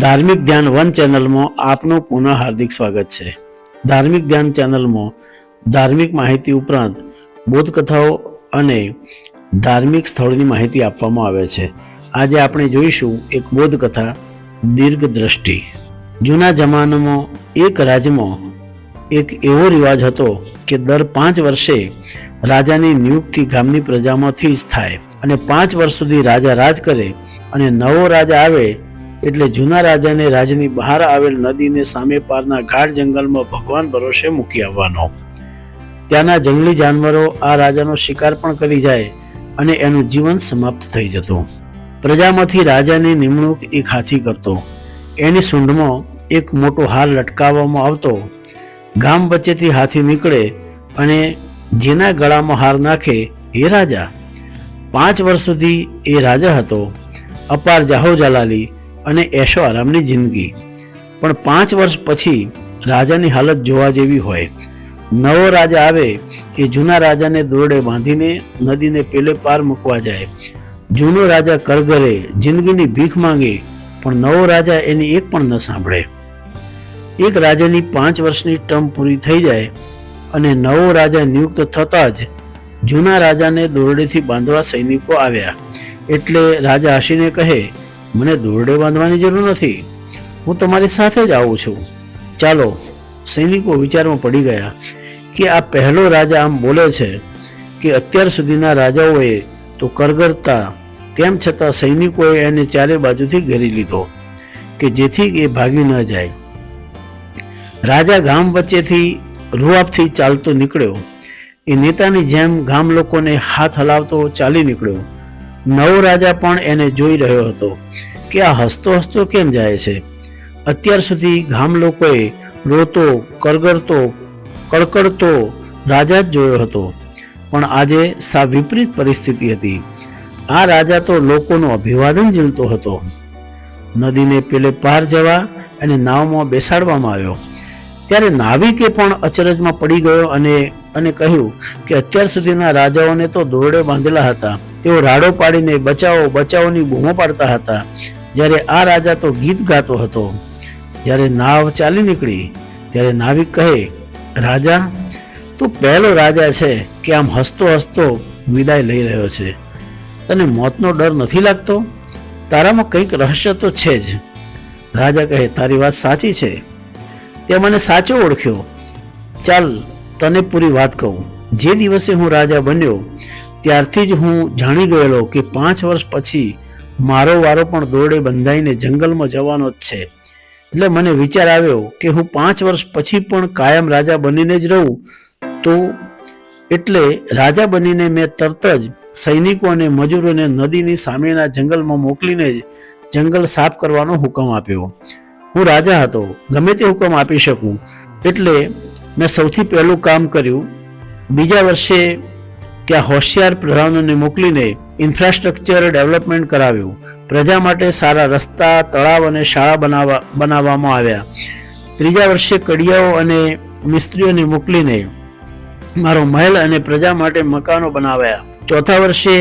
ધાર્મિક ધ્યાન વન ચેનલમાં આપનું પુનઃ હાર્દિક સ્વાગત છે. ધાર્મિક ધ્યાન ચેનલમાં ધાર્મિક માહિતી ઉપરાંત બોધકથાઓ અને ધાર્મિક સ્થળોની માહિતી આપવામાં આવે છે. આજે આપણે જોઈશું એક બોધકથા, દીર્ઘ દ્રષ્ટિ. જૂના જમાનામાં એક રાજ્યમાં એક એવો રિવાજ હતો કે દર પાંચ વર્ષે રાજાની નિયુક્તિ ગામની પ્રજામાંથી જ થાય અને પાંચ વર્ષ સુધી રાજા રાજ કરે અને નવો રાજા આવે એટલે જૂના રાજાને રાજની બહાર આવેલ નદીને સામે પારના ગાઢ જંગલમાં ભગવાન ભરોસે મૂકી આવવાનો. ત્યાંના જંગલી જાનવરો આ રાજાનો શિકાર પણ કરી જાય અને એનું જીવન સમાપ્ત થઈ જતું. પ્રજામાંથી રાજાની નિમણૂક એક હાથી કરતો. એની સૂંઢમાં એક મોટો હાર લટકાવવામાં આવતો. ગામ વચ્ચેથી હાથી નીકળે અને જેના ગળામાં હાર નાખે એ રાજા. પાંચ વર્ષ સુધી એ રાજા હતો. અપાર જાહો જલાલી અને એશો આરામની જિંદગી. પણ પાંચ વર્ષ પછી રાજાની હાલત જોવા જેવી હોય. નવો રાજા આવે એ જૂના રાજાને દોરડે બાંધીને નદીને પેલે પાર મૂકવા જાય. જૂનો રાજા કરગરે જિંદગીની ભીખ માંગે, પણ નવો રાજા એની એક પણ ન સાંભળે. એક રાજાની પાંચ વર્ષની ટર્મ પૂરી થઈ જાય અને નવો રાજા નિયુક્ત થતા જ જૂના રાજાને દોરડેથી બાંધવા સૈનિકો આવ્યા. એટલે રાજા હસીને કહે મને દોરડે બાંધવાની જરૂર નથી. હું તમારી સાથે જ આવું છું. ચાલો, સૈનિકો વિચારમાં પડી ગયા કે આ પહેલો રાજા આમ બોલે છે કે અત્યાર સુધીના રાજાઓએ તો કરગરતા, તેમ છતાં સૈનિકોએ એને ચારે બાજુથી ઘેરી લીધો કે જેથી એ ભાગી ન જાય. રાજા ગામ વચ્ચેથી રૂઆપથી ચાલતો નીકળ્યો. એ નેતાની જેમ ગામ લોકોને હાથ હલાવતો ચાલી નીકળ્યો. નવો રાજા પણ એને જોઈ રહ્યો હતો કે આ હસતો હસતો કેમ જાય છે? અત્યાર સુધી ગામ લોકોએ રોતો, કરગરતો, કડકડતો રાજા જ જોયો હતો. પણ આજે સા વિપરીત પરિસ્થિતિ હતી. આ રાજા તો લોકોનું અભિવાદન ઝીલતો હતો. નદીને પેલે પાર જવા અને નાવમાં બેસાડવામાં આવ્યો. ત્યારે નાવિકે પણ અચરજમાં પડી ગયો અને અને કહ્યું કે અત્યાર સુધીના રાજાઓને તો દોરડે બાંધેલા હતા. તેઓ રાડો પાડીને બચાવો, બચાવોની બૂમો પાડતા હતા. જ્યારે આ રાજા તો ગીત ગાતો હતો. જ્યારે નાવ ચાલી નીકળી, ત્યારે નાવિક કહે, રાજા, તું પહેલો રાજા છે કે આમ હસતો હસતો વિદાય લઈ રહ્યો છે. તને મોતનો ડર નથી લાગતો? તારામાં કંઈક રહસ્ય તો છે જ. રાજા કહે, તારી વાત સાચી છે. તે મને સાચો ઓળખ્યો. ચાલ તને પૂરી વાત કહું. જે દિવસે હું રાજા બન્યો, ત્યારથી જ હું જાણી ગયેલો કે પાંચ વર્ષ પછી મારો વારો પણ દોરડે બંધાઈને જંગલમાં જવાનો જ છે. એટલે મને વિચાર આવ્યો કે હું પાંચ વર્ષ પછી પણ કાયમ રાજા બનીને જ રહું. તો એટલે રાજા બનીને મેં તરત જ સૈનિકો અને મજૂરોને નદીની સામેના જંગલમાં મોકલીને જ જંગલ સાફ કરવાનો હુકમ આપ્યો. હું રાજા હતો, ગમે તે હુકમ આપી શકું. એટલે મેં સૌથી પહેલું કામ કર્યું, બીજા વર્ષે ત્યાં હોશિયાર પ્રધાનોને મોકલીને ઇન્ફ્રાસ્ટ્રક્ચર ડેવલપમેન્ટ કરાવ્યું. પ્રજા માટે સારા રસ્તા, તળાવ અને શાળા બનાવવા, બનાવવામાં આવ્યા. ત્રીજા વર્ષે કડિયાઓ અને મિસ્ત્રીઓને મોકલીને મારો મહેલ અને પ્રજા માટે મકાનો બનાવ્યા. ચોથા વર્ષે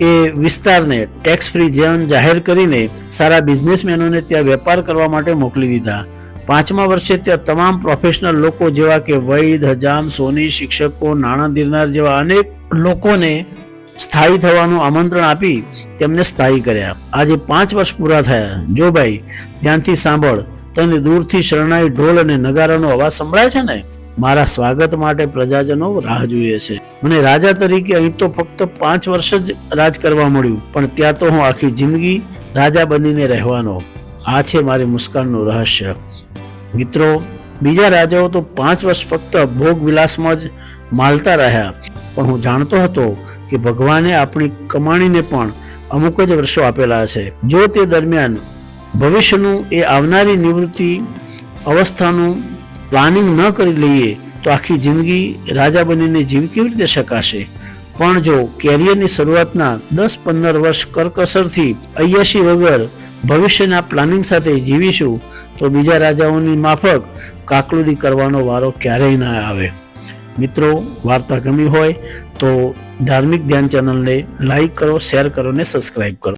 એ વિસ્તારને ટેક્સ ફ્રી ઝોન જાહેર કરીને સારા બિઝનેસમેનોને ત્યાં વેપાર કરવા માટે મોકલી દીધા. પાંચમા વર્ષે ત્યાં તમામ પ્રોફેશનલ લોકો જેવા કે વૈદ, હજામ, સોની, શિક્ષકો, નાણાં ધીરનાર જેવા અનેક લોકોને સ્થાયી થવાનું આમંત્રણ આપી તેમને સ્થાયી કર્યા. આજે પાંચ વર્ષ પૂરા થયા. જો ભાઈ, ધ્યાનથી સાંભળ. તને દૂરથી શરણાઈ ઢોલ અને નગારાનો અવાજ સંભળાય છે ને? મારા સ્વાગત માટે પ્રજાજનો રાહ જોઈએ છે. મને રાજા તરીકે અહીં તો ફક્ત પાંચ વર્ષ જ રાજ કરવા મળ્યું, પણ ત્યાં તો હું આખી જિંદગી રાજા બનીને રહેવાનો. આ છે મારી મુસ્કાનનું રહસ્ય. મિત્રો, બીજા રાજાઓ તો પાંચ વર્ષ ફક્ત ભોગ વિલાસમાં જ માલતા રહ્યા. પણ હું જાણતો હતો કે ભગવાને આપણી કમાણીને પણ અમુક જ વર્ષો આપેલા છે જો તે દરમિયાન ભવિષ્યનું એ આવનારી નિવૃત્તિ અવસ્થાનું પ્લાનિંગ ન કરી લઈએ, તો આખી જિંદગી રાજા બનીને જીવી કેવી રીતે શકાશે? પણ જો કેરિયરની શરૂઆતના દસ પંદર વર્ષ કરકસરથી અય્યાશી વગર ભવિષ્યના પ્લાનિંગ સાથે જીવીશું તો બીજા રાજાઓની માફક કાકલુદી કરવાનો વારો ક્યારેય ના આવે. મિત્રો, વાર્તા ગમી હોય તો ધાર્મિક ધ્યાન ચેનલને લાઈક કરો, શેર કરો ને સબસ્ક્રાઈબ કરો.